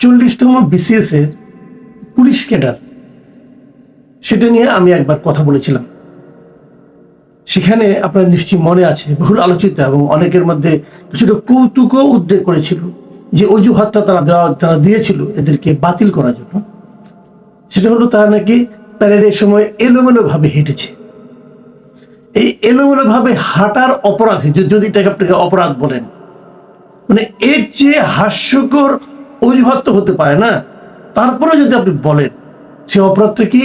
চল্লিশতম BCS এর police cadre. সেটা নিয়ে আমি একবার কথা বলেছিলাম। সেখানে আপনার নিশ্চয়ই মনে আছে, বহুল আলোচিত এবং অনেকের মধ্যে কিছুটা কৌতুকও উদ্রেক করেছিল যে অজুহাতটা তারা দেওয়া, তারা দিয়েছিল এদেরকে বাতিল করার জন্য। সেটা হলো তারা নাকি প্যারেডের সময় এলোমেলো ভাবে হেঁটেছে। এই এলোমেলো ভাবে হাঁটার অপরাধে, যদি আপনাকে অপরাধ বলেন মানে এর চেয়ে হাস্যকর অজুহাত তো হতে পারে না। তারপরে যদি আপনি বলেন, সে অপরাধটা কি?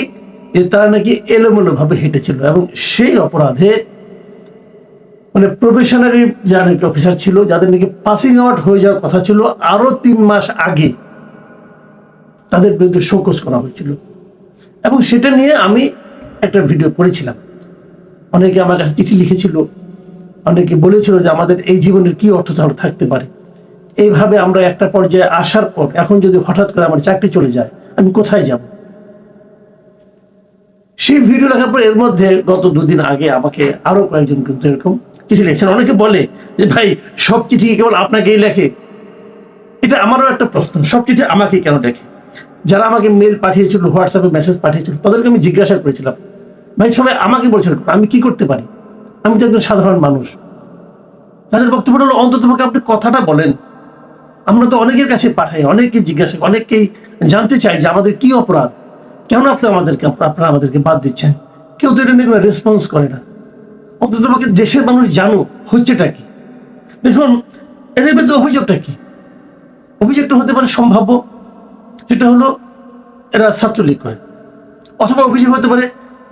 যে তারা নাকি এলোমেলো ভাবে হেঁটেছিল এবং সেই অপরাধে মানে প্রফেশনারি যারা নাকি অফিসার ছিল, যাদের নাকি পাসিং আউট হয়ে যাওয়ার কথা ছিল আরও তিন মাস আগে তাদের বিরুদ্ধে শোকস করা হয়েছিল। এবং সেটা নিয়ে আমি একটা ভিডিও করেছিলাম অনেকে আমার কাছে চিঠি লিখেছিল, অনেকে বলেছিল যে আমাদের এই জীবনের কি অর্থ থাকতে পারে? এইভাবে আমরা একটা পর্যায়ে আসার পর, এখন যদি হঠাৎ করে আমার চাকরি চলে যায়, আমি কোথায় যাব? সেই ভিডিও লেখার পর এর মধ্যে গত দুদিন আগে আমাকে আরও কয়েকজন কিন্তু এরকম চিঠি লিখছেন। অনেকে বলে যে, ভাই, সব চিঠি কেবল আপনাকেই লেখে? এটা আমারও একটা প্রশ্ন, সব চিঠি আমাকে কেন লেখে? যারা আমাকে মেল পাঠিয়েছিল হোয়াটসঅ্যাপে মেসেজ পাঠিয়েছিল, তাদেরকে আমি জিজ্ঞাসা করেছিলাম, ভাই, সবাই আমাকে বলছিল আমি কি করতে পারি? আমি তো একজন সাধারণ মানুষ। তাদের বক্তব্য হলো, অন্তত আপনি কথাটা বলেন। আমরা তো অনেকের কাছে পাঠাই, অনেককে জিজ্ঞাসা অনেককেই জানতে চাই যে আমাদের কি অপরাধ? কেন আপনি আমাদেরকে, আপনারা আমাদেরকে বাদ দিচ্ছেন? কেউ তো এটা নিয়ে রেসপন্স করে না। অন্তত দেশের মানুষ জানুক, হচ্ছেটা কি? দেখুন, এদের বিরুদ্ধে অভিযোগটা কি? অভিযোগটা হতে পারে সম্ভাব্য, সেটা হলো এরা ছাত্রলীগ করে। অথবা অভিযোগ হতে পারে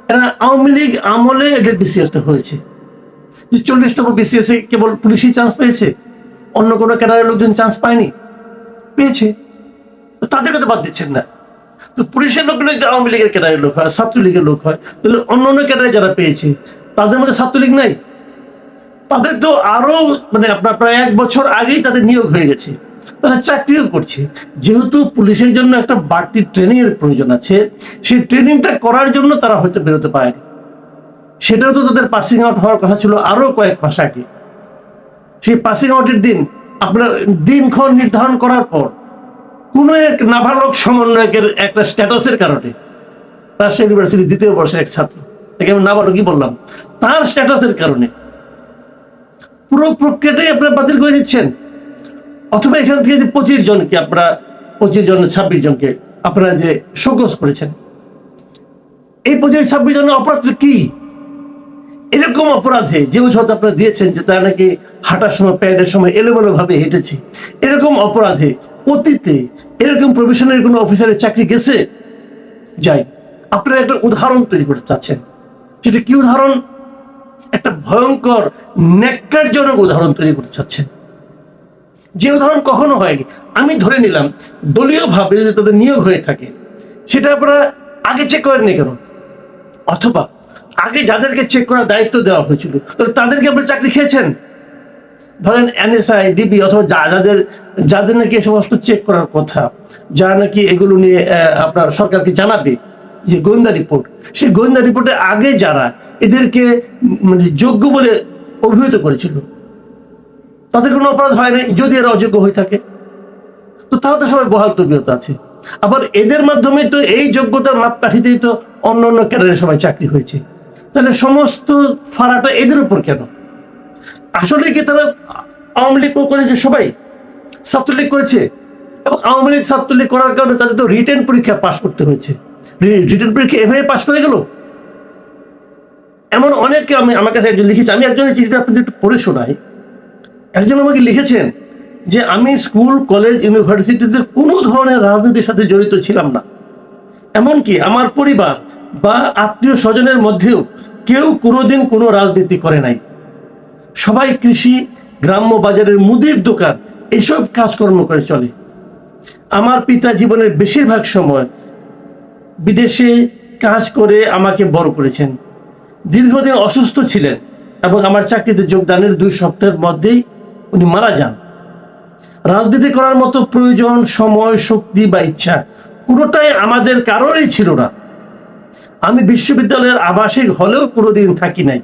এরা আওয়ামী লীগ আমলে এদের বিসিএসটা হয়েছে। যে চল্লিশতম বিসিএস কেবল পুলিশই চান্স পেয়েছে অন্য কোনো ক্যাডারের লোকজন চান্স পায়নি। পেয়েছে। তাদেরকে তো বাদ দিচ্ছেন না। তো পুলিশের লোকগুলো যদি আওয়ামী লীগের ক্যাডারের লোক হয়, ছাত্রলীগের লোক হয়। তাহলে অন্য অন্য ক্যাডারে যারা পেয়েছে, তাদের মধ্যে ছাত্রলীগ নাই? তাদের তো আরও মানে আপনার প্রায় এক বছর আগেই তাদের নিয়োগ হয়ে গেছে। তারা চাকরিও করছে। যেহেতু পুলিশের জন্য একটা বাড়তি ট্রেনিং এর প্রয়োজন আছে, সেই ট্রেনিংটা করার জন্য তারা হয়তো বেরোতে পারেনি। সেটাও তো তাদের পাসিং আউট হওয়ার কথা ছিল আরও কয়েক মাস আগে। সেই পাসিং আউটের দিন, আপনার দিনক্ষণ নির্ধারণ করার পর, কোন এক নাবালক সমন্বয়কের একটা স্ট্যাটাসের কারণে রাজশাহী ইউনিভার্সিটির দ্বিতীয় বর্ষের এক ছাত্র, তাকে আমি নাবালকই বললাম, তার স্ট্যাটাসের কারণে পুরো প্রক্রিয়াটাই আপনারা বাতিল করে দিচ্ছেন। অথবা এখান থেকে যে পঁচিশ জনকে আপনারা, পঁচিশ জন, ছাব্বিশ জনকে আপনারা যে শোকস করেছেন। এই পঁচিশ, ছাব্বিশ জনের অপরাধ কি? এরকম অপরাধে যে অজুহাত আপনারা দিয়েছেন যে তারা নাকি হাঁটার সময়, প্যারেডের সময় এলোমেলো ভাবে হেঁটেছে, এরকম অপরাধে অতীতে এরকম প্রফেশনের কোনো অফিসারের চাকরি গেছে? যাই, আপনারা একটা উদাহরণ তৈরি করতে চাচ্ছেন। সেটা কি উদাহরণ? একটা ভয়ঙ্কর, ন্যাক্কারজনক উদাহরণ তৈরি করতে চাচ্ছেন। যে উদাহরণ কখনো হয়নি। আমি ধরে নিলাম দলীয় ভাবে যদি তাদের নিয়োগ হয়ে থাকে, সেটা আপনারা আগে চেক করেননি কেন? অথবা আগে যাদেরকে চেক করার দায়িত্ব দেওয়া হয়েছিল, তাহলে তাদেরকে আপনি চাকরি খেয়েছেন? ধরেন এনএসআই ডিবি অথবা যা, যাদের যাদের নাকি এ সমস্ত চেক করার কথা যারা নাকি এগুলো নিয়ে আপনার সরকারকে জানাবে, যে গোয়েন্দা রিপোর্ট সেই গোয়েন্দা রিপোর্টে আগে যারা এদেরকে মানে যোগ্য বলে অভিহিত করেছিল, তাদের কোনো অপরাধ হয় নাই, যদি এরা অযোগ্য হয়ে থাকে? তো তারা তো সবাই বহাল তবিয়ত আছে। আবার এদের মাধ্যমে তো এই যোগ্যতার মাপকাঠিতেই তো অন্য অন্য ক্যাডারে সবাই চাকরি হয়েছে। তাহলে সমস্ত ফাড়াটা এদের উপর কেন? আসলে কি তারা আওয়ামী লীগ করেছে সবাই? ছাত্রলীগ করেছে। এবং আওয়ামী লীগ ছাত্রলীগ করার কারণে তাদের তো রিটেন পরীক্ষা পাশ করতে হয়েছে। রিটেন পরীক্ষা এভাবে পাশ করে গেল? এমন অনেককে আমি আমার কাছে একজন লিখেছে, আমি একজনের চিঠিটা আপনাদের একটু পড়ে শোনাই। একজন আমাকে লিখেছেন যে, আমি স্কুল, কলেজ ইউনিভার্সিটিতে কোনো ধরনের রাজনীতির সাথে জড়িত ছিলাম না। এমনকি আমার পরিবার বা আত্মীয় স্বজনের মধ্যেও কেউ কোনোদিন কোনো রাজনীতি করে নাই। সবাই কৃষি, গ্রাম্য বাজারের মুদির দোকান, এসব কাজকর্ম করে চলে। আমার পিতা জীবনের বেশিরভাগ সময় বিদেশে কাজ করে আমাকে বড় করেছেন। দীর্ঘদিন অসুস্থ ছিলেন এবং আমার চাকরিতে যোগদানের দুই সপ্তাহের মধ্যেই উনি মারা যান। রাজনীতি করার মতো প্রয়োজন, সময়, শক্তি বা ইচ্ছা কোনোটাই আমাদের কারোরই ছিল না। আমি বিশ্ববিদ্যালয়ের আবাসিক হলেও কোনোদিন থাকি নাই।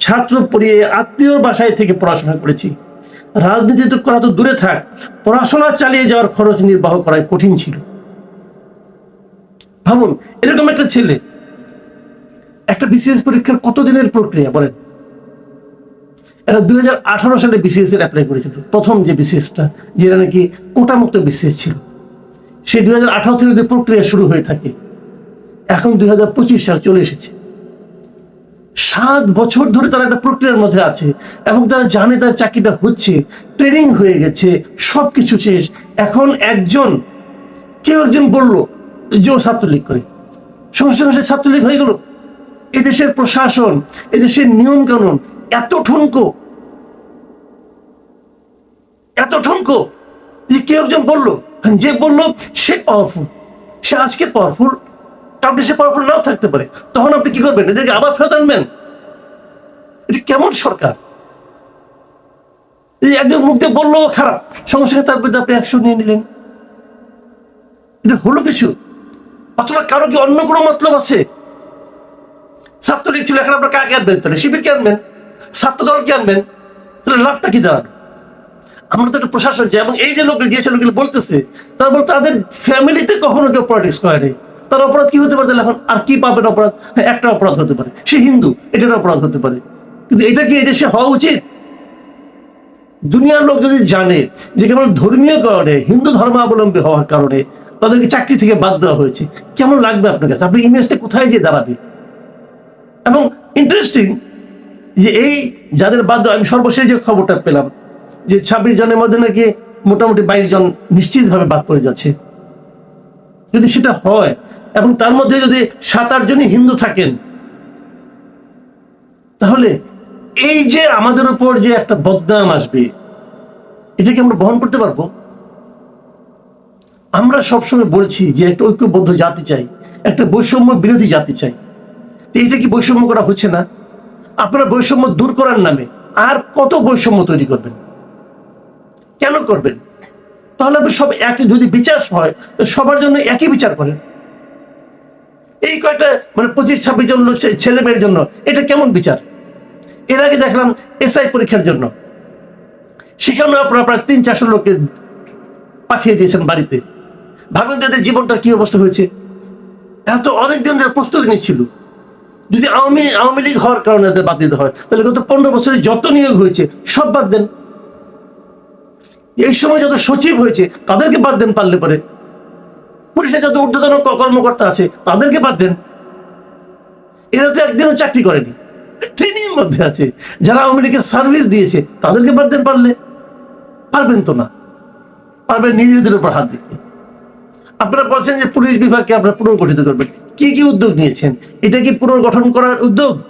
ছাত্র পড়িয়ে আত্মীয়র বাসায় থেকে পড়াশোনা করেছি। রাজনীতি তো করা তো দূরে থাক, পড়াশোনা চালিয়ে যাওয়ার খরচ নির্বাহ করাই কঠিন ছিল। ভাবুন, এরকম একটা ছেলে, একটা বিসিএস পরীক্ষার কতদিনের প্রক্রিয়া বলেন? এরা দুই হাজার আঠারো সালে বিসিএস এর অ্যাপ্লাই করেছিল, প্রথম যে বিসিএসটা যেটা নাকি কোটামুক্ত বিসিএস ছিল। সেই দুই হাজার আঠারো থেকে প্রক্রিয়া শুরু হয়ে থাকে এখন দুই হাজার পঁচিশ সাল চলে এসেছে। সাত বছর ধরে তারা একটা প্রক্রিয়ার মধ্যে আছে এবং তারা জানে তার চাকরিটা হচ্ছে ট্রেনিং হয়ে গেছে সব কিছু শেষ। এখন একজন, কেউ একজন বলল, যে ও ছাত্রলীগ করে। সঙ্গে সঙ্গে সে ছাত্রলীগ হয়ে গেল। এদেশের প্রশাসন, এদেশের নিয়ম কানুন এত ঠুনকো। এত ঠুনকো যে কেউ একজন বলল যে বলল সে পাওয়ারফুল সে আজকে পাওয়ারফুল কালকে সে পাওয়ারফুল নাও থাকতে পারে। তখন আপনি কি করবেন? এদেরকে আবার ফেরত আনবেন? কেমন সরকার? এই একজন মুখ দিয়ে বলল খারাপ। সঙ্গে সঙ্গে তার বিরুদ্ধে আপনি নিয়ে নিলেন। এটা হলো কিছু? অথবা কারও কি অন্য কোনো মতলব আছে? ছাত্রলীগ ছিল, এখন আপনার কাকে আনবেন? তাহলে শিবিরকে আনবেন? ছাত্র দলকে আনবেন? তাহলে লাভটা কি দাঁড়ানো আমরা তো একটা প্রশাসন যে, এবং এই যে লোক গিয়েছে, লোকগুলো বলতেছে, তারা বলতে তাদের ফ্যামিলিতে কখনো কেউ পলিটিক্স করে নেই। তার অপরাধ কি হতে পারে তাহলে এখন? আর কি পাবেন অপরাধ? হ্যাঁ একটা অপরাধ হতে পারে। সে হিন্দু, এটার অপরাধ হতে পারে। কিন্তু এটা কি এই দেশে হওয়া উচিত? দুনিয়ার লোক যদি জানে যে কেবল ধর্মীয় কারণে, হিন্দু ধর্মাবলম্বী হওয়ার কারণে তাদেরকে চাকরি থেকে বাদ দেওয়া হয়েছে, কেমন লাগবে আপনার কাছে? আপনার ইমেজটা কোথায় গিয়ে দাঁড়াবে? এবং ইন্টারেস্টিং যে এই যাদের বাদ আমি সর্বশেষ যে খবরটা পেলাম, যে ছাব্বিশ জনের মধ্যে নাকি মোটামুটি বাইশ জন নিশ্চিতভাবে বাদ পড়ে যাচ্ছে। যদি সেটা হয় এবং তার মধ্যে যদি সাত, আট জনই হিন্দু থাকেন, তাহলে এই যে আমাদের উপর যে একটা বদনাম আসবে এটাকে আমরা বহন করতে পারব? আমরা সবসময় বলছি যে একটা ঐক্যবদ্ধ জাতি চাই, একটা বৈষম্য বিরোধী জাতি চাই। তো এটা কি বৈষম্য করা হচ্ছে না? আপনারা বৈষম্য দূর করার নামে আর কত বৈষম্য তৈরি করবেন? কেন করবেন? তাহলে আপনি সব একই, যদি বিচার হয়, তো সবার জন্য একই বিচার করেন। এই কয়টা মানে পঁচিশ, ছাব্বিশ জন ছেলে মেয়ের জন্য, এটা কেমন বিচার? এর আগে দেখলাম এসআই পরীক্ষার জন্য। সেখানেও আপনারা প্রায় তিন, চারশো লোককে পাঠিয়ে দিয়েছেন বাড়িতে। ভাবেন তাদের জীবনটার কি অবস্থা হয়েছে। এত অনেকদিন ধরে প্রস্তুতি নিচ্ছিল। যদি আওয়ামী আওয়ামী লীগ হওয়ার কারণে এদের বাদ দিতে হয়, তাহলে গত পনেরো বছরে যত নিয়োগ হয়েছে, সব বাদ দেন। এই সময় যত সচিব হয়েছে, তাদেরকে বাদ দেন পারলে পরে। পুলিশে যত ঊর্ধ্বতন কর্মকর্তা আছে, তাদেরকে বাদ দেন। এরা তো একদিনও চাকরি করেনি। ট্রেনিং মধ্যে আছে। যারা আওয়ামী সার্ভিস দিয়েছে, তাদেরকে বাদ দেন পারলে। পারবেন তো না। পারবেন নিরীহদের উপর হাত দিতে। আপনারা বলছেন যে পুলিশ বিভাগকে আপনারা পুনর্গঠিত করবেন। কি কি উদ্যোগ নিয়েছেন? এটা কি পুনর্গঠন করার উদ্যোগ?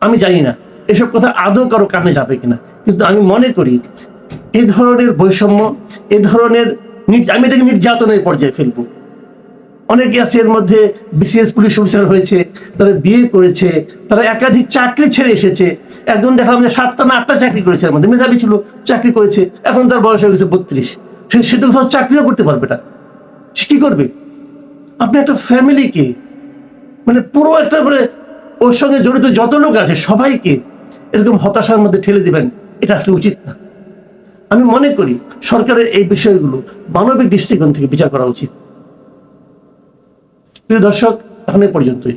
আমি জানি না। এসব কথা আদৌ কারও কানে যাবে কিনা। কিন্তু আমি মনে করি, এ ধরনের বৈষম্য, এ ধরনের নির- আমি এটাকে নির্যাতনের পর্যায়ে ফেলব। অনেকে আছে এর মধ্যে বিসিএস পুলিশ অফিসার হয়েছে, তারা বিয়ে করেছে, তারা একাধিক চাকরি ছেড়ে এসেছে। একজন দেখলাম যে সাতটা না আটটা চাকরি করেছে এর মধ্যে, মেধাবী ছিল, চাকরি করেছে, এখন তার বয়স হয়ে গেছে বত্রিশ। সে সে তো কোথাও চাকরিও করতে পারবে না। সে কি করবে? আপনি একটা ফ্যামিলিকে মানে পুরো একটা মানে ওর সঙ্গে জড়িত যত লোক আছে সবাইকে এরকম হতাশার মধ্যে ঠেলে দিবেন, এটা আসলে উচিত না। আমি মনে করি সরকারের এই বিষয়গুলো মানবিক দৃষ্টিকোণ থেকে বিচার করা উচিত। প্রিয় দর্শক, এখন পর্যন্তই।